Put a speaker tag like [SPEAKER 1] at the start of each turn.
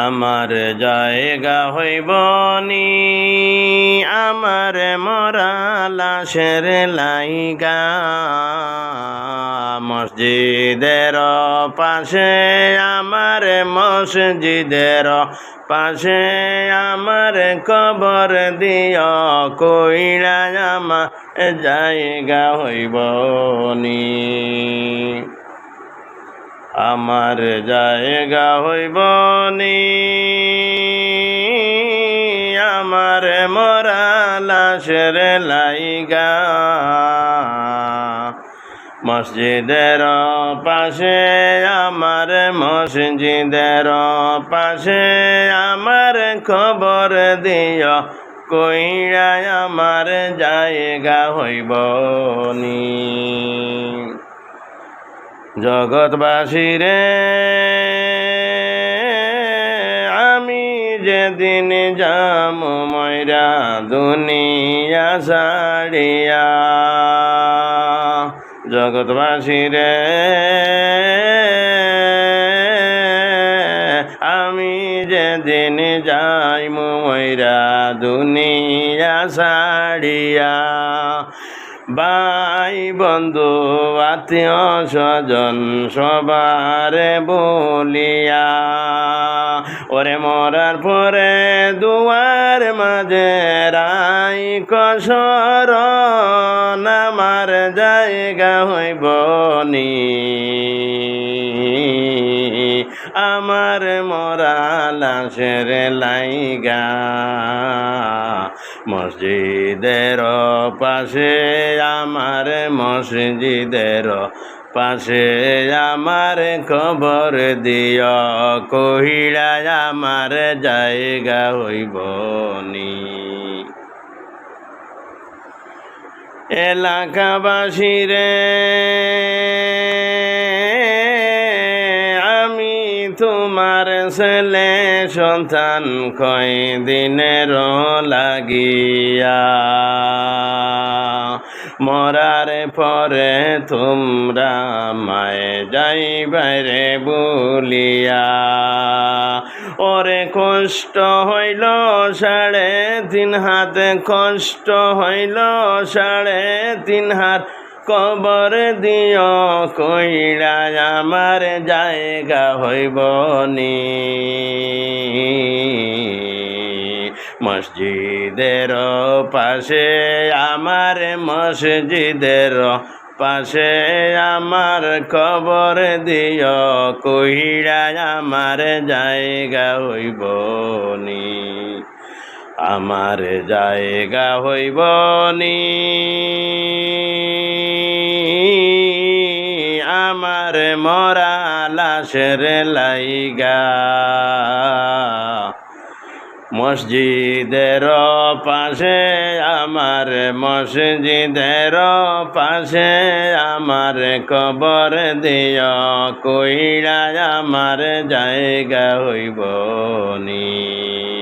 [SPEAKER 1] আমার জায়গা হইব নি, আমার মরা লাশের লাইগা। মসজিদের পাশে, আমার মসজিদের পাশে, আমার কবর দিয় কইরা আমার জায়গা হইব নি। আমার জায়গা হইব নি। আমার মরা লাইগা। মসজিদের পাশে, আমার মসজিদের পাশে, আমার খবর দিও। কইরা আমার জায়গা হইব নি। জগৎবাসী রে আমি যেদিন যাম ময়রা দুনিয়া সাড়িয়া জগৎবাসী রে আমি যেদিন যাই ময়রা দুনিয়া সাড়িয়া ভাই বন্ধু, আত্মীয় স্বজন, সবার বলিয়া, ওরে মরার পরে দুয়ার মাঝে রাই কসর নামার জায়গা হইব নি। আমার মরা লাশের লাইগা। মসজিদের পাশে, আমার মসজিদের পাশে, আমার খবর দিয়। কহিলা, আমার জায়গা হইব নি। এলাকাবাসী রে তোমার ছেলে সন্তান কয় দিনের লাগিয়া? মরার পরে তোমরা মায় যাইবারে বলিয়া। ওরে কষ্ট হইল সাড়ে তিন হাত, কষ্ট হইল সাড়ে তিন হাত। কবর দিও, কইরা আমার জায়গা হইব নি। মসজিদের পাশে, আমার মসজিদের পাশে আমার খবর দিও কহিরা আমার জায়গা হইব নি। আমার জায়গা হইব নি। আমার মরা লাশের লাইগা। মসজিদের পাশে, আমার মসজিদের পাশে, আমার কবর দিয় কইরা আমার জায়গা হইব নি।